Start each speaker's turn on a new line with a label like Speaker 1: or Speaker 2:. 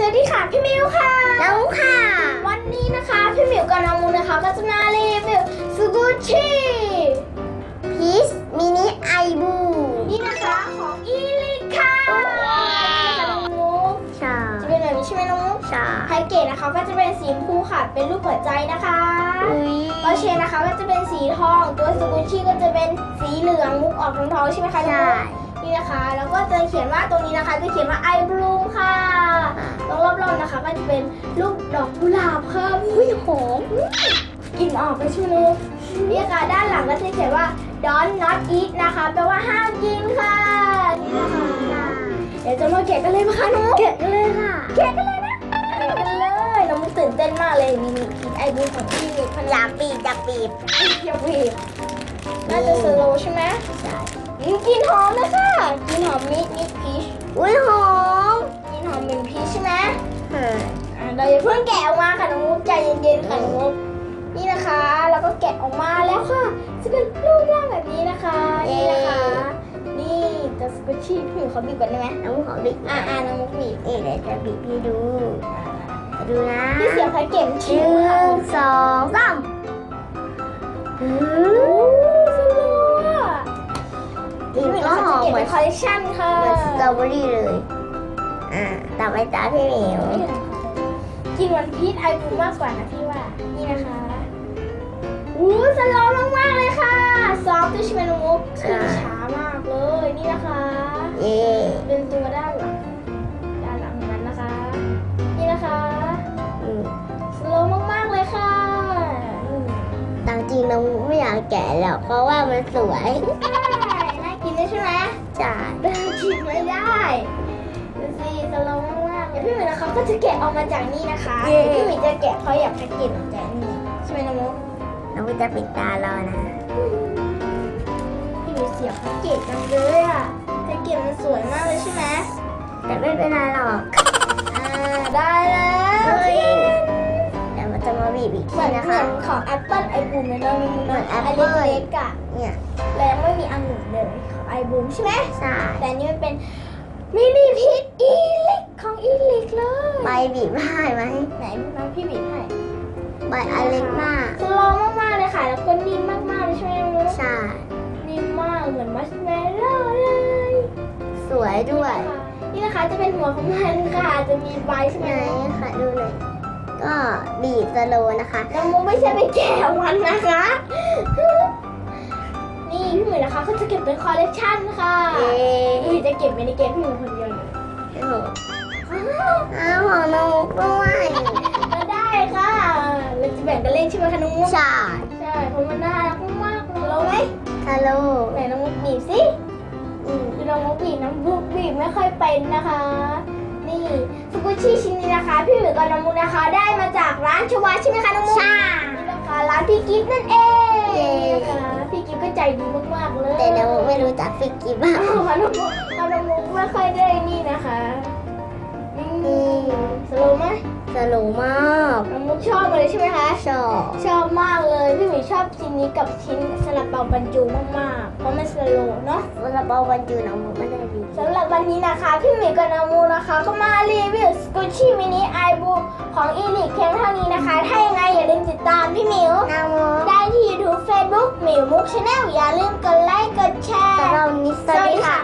Speaker 1: สวัสดีค่ะพี่มิวค่ะ
Speaker 2: น้องค่ะ
Speaker 1: วันนี้นะคะพี่มิวกับน้องมูนะคะก็จะมารีวิวซูกุชิ
Speaker 2: พีชมินิไอบู
Speaker 1: นี่นะคะของอีลิค่ะน้องมู
Speaker 2: ใช่
Speaker 1: จะเป็นแบบนี้ใช่ไหมน้องมู
Speaker 2: ใช่
Speaker 1: ไพเกตนะคะก็จะเป็นสีชมพูค่ะเป็นรูปหัวใจนะคะ
Speaker 2: อุ้ย
Speaker 1: ปอเชนนะคะก็จะเป็นสีทอง ตัวซูกุชิก็จะเป็นสีเหลืองมุกออกทองๆใช่ไหมคะน้อง
Speaker 2: ใช่
Speaker 1: มู นี่นะคะ แล้วก็จะเขียนว่าตรงนี้นะคะ จะเขียนว่าไอบลูมค่ะตรงรอบๆนะคะก็จะเป็นรูปดอกกุหลาบค่ะอุ้ยหอมกลิ่นออกไปใช่ไหมลูกนี่ค่ะด้านหลังก็จะเขียนว่า don't not eat นะคะแปลว่าห้ามกินค่ะนี่นะคะเดี๋ยวจะมาแกะกันเลยไหมคะน้องมุก
Speaker 2: แกะกันเลยค่ะ
Speaker 1: แกะกันเลย เต้นมากเลยนี่นี่กินไอบูของพี่มีพัน
Speaker 2: อยากบีบอยากบีบ
Speaker 1: อยากบีบน่าจะสโลว์ใช่ไหม
Speaker 2: ใช่
Speaker 1: อืมกลินหอมเลยค่ะกลินหอมมิดมิดพีช
Speaker 2: อุ้ยหอม
Speaker 1: กลินหอมเหมือนพีชใช่ไหม
Speaker 2: เออ
Speaker 1: อ่าเราอย่าเพิ่งแกะออกมาค่ะน้องมุกใจเย็นๆค่ะน้องมุกนี่นะคะแล้วก็แกะออกมาแล้วค่ะจะเป็นรูปร่างแบบนี้นะคะนี่นะคะ นี่จะสกุชชี่พี่หมิวเขาบีบกันได้ไหม
Speaker 2: น้องขอบีบ
Speaker 1: อ่าอ่าน้องมุกบีบ
Speaker 2: เอ๊ะเดี๋ยวจะบีบให้ดู ดูนะ
Speaker 1: พี่เสียงใครเก็บ
Speaker 2: ห
Speaker 1: ชิว
Speaker 2: นึ่
Speaker 1: ค่ะ
Speaker 2: งสองสามอื
Speaker 1: โอ้
Speaker 2: ม
Speaker 1: สโลว์อะ
Speaker 2: กลิ่
Speaker 1: พี่
Speaker 2: น
Speaker 1: หมิว
Speaker 2: ก็
Speaker 1: เขา
Speaker 2: ห
Speaker 1: จะ
Speaker 2: อม
Speaker 1: เก็บ
Speaker 2: เหมื
Speaker 1: เป็
Speaker 2: อน
Speaker 1: นคอลเลคชันค่ะ
Speaker 2: เหมือนสตรอเบอรี่เลย อ่าต่อไปตาพี่เหมียว
Speaker 1: กินวันพีชไอบูมากกว่านะพี่ว่า นี่นะคะอู้สโลว์มากๆเลยค่ะ ซอฟต์ด้วยใช่ไหมน้องมุกขึ้นช้ามากเลย นี่นะคะ
Speaker 2: เย่
Speaker 1: เป็นตัว
Speaker 2: ตามจริงน้องไม่อยากแกะหรอกเพราะว่ามันสวย
Speaker 1: น่ากินด้วยใช่ไหม
Speaker 2: จ้า
Speaker 1: ได้กินไม่ได้ดูสิสโลว์มากๆเดี๋ยวพี่หมีนะคะก็จะแกะออกมาจากนี่นะคะเดี๋ยวพี่หมีจะแกะเขาอยากแพ็กเกจออกจากนี่ใช่ไหมน้องมุก
Speaker 2: น้องจะปิดตารอนะ
Speaker 1: พี่หมีเสียบแพ็กเกจจังเลยอะแพ็กเกจมันสวยมากเลยใช่ไหม
Speaker 2: แต่ไม่เป็นไรหรอก มือ
Speaker 1: น
Speaker 2: นะ
Speaker 1: เหมื
Speaker 2: คะ
Speaker 1: อนของ Apple ไอบูมเลยนะ
Speaker 2: เหมือน
Speaker 1: อัน
Speaker 2: Apple
Speaker 1: เล็กๆอะ
Speaker 2: เนี่ย
Speaker 1: แล้วยังไม่มีองุ่นเลยของไอบูมใช่ไหม
Speaker 2: ใช่
Speaker 1: แต่อันนี้มันเป็นมินิพิษอีลิกของอีลิกเลย
Speaker 2: ใบบีบได้ไหม
Speaker 1: ไหนน้องพี่บีบให้
Speaker 2: ใบอันเล็กมาก
Speaker 1: สโลว์มากๆเลยค่ะ แล้วก็นิ่มมากๆเลยใช่ไหมน้อง
Speaker 2: ใช่
Speaker 1: นิ่มมากเหมือนมัชเมลโล่เลย
Speaker 2: สวยด้วย
Speaker 1: นี่นะคะจะเป็นหัวของมันค่ะจะมีใบใช่ไหม
Speaker 2: ไหนค่ะดูหน่อย ก็บีบสโลว์นะคะ
Speaker 1: น้องมุกไม่ใช่ไปแกะมันนะคะ นี่พี่หมือนะคะเขาจะเก็บเป็นคอลเลกชันค่ะ
Speaker 2: เย้
Speaker 1: พี่หมือจะเก็บไว้ในเกมพี่หมือคนเดียวเลย
Speaker 2: โอ้โหอ้าวของน้องด้วย
Speaker 1: ก็ได้ค่ะเราจะแบ่งกันเล่นใช่ไหมคะน้องมุก
Speaker 2: ใช่
Speaker 1: ใช่เพราะมันน่ารักมากๆเลยเราไหม
Speaker 2: สโลว์
Speaker 1: ไหนน้องมุกบีบสิอืมคือน้องมุกบีบน้องมุกบีบไม่ค่อยเป็นนะคะ นี่ สกุชชี่ชิ้นนี้นะคะ พี่หมือกับน้องมุกนะคะ ได้มาจากร้านชวาใช่ไหมคะน้องมุก
Speaker 2: ใช่
Speaker 1: นี่นะคะร้านพี่กิฟต์นั่นเองนะคะพี่กิฟต์ก็ใจดีมากๆเลย
Speaker 2: แต่น้องไม่รู้จักฟิกกี้บ้าง
Speaker 1: อ้าวพนมุกพนมุกไม่ค่อยได้นี่นะคะนี่สโลว์ไหม
Speaker 2: สโลว์มาก
Speaker 1: น้องมุก ชอบเลยใช่ไหมคะ
Speaker 2: ชอบ
Speaker 1: ชอบมากเลยพี่หมีชอบชิ้นนี้กับชิ้นสลับเปาบรรจุมากๆ เพราะมันสโลว์เนาะ
Speaker 2: เวลาเบาวันจูน้องไม่ได้ดี
Speaker 1: สำหรับวันนี้นะคะพี่หมีกับน้องมูนะคะ ก็มารีวิวสกูชี่มินิไอบูของอีลิกเพียงเท่านี้นะคะ ถ้ายังไงอย่าลืมติดตามพี่หมิว
Speaker 2: น้องโม
Speaker 1: ได้ที่ YouTube Facebook หมิวมุกชาแนลอย่าลืมกดไลค์กดแชร์
Speaker 2: สำหรับวันนี้สวัสดี
Speaker 1: ค่ะ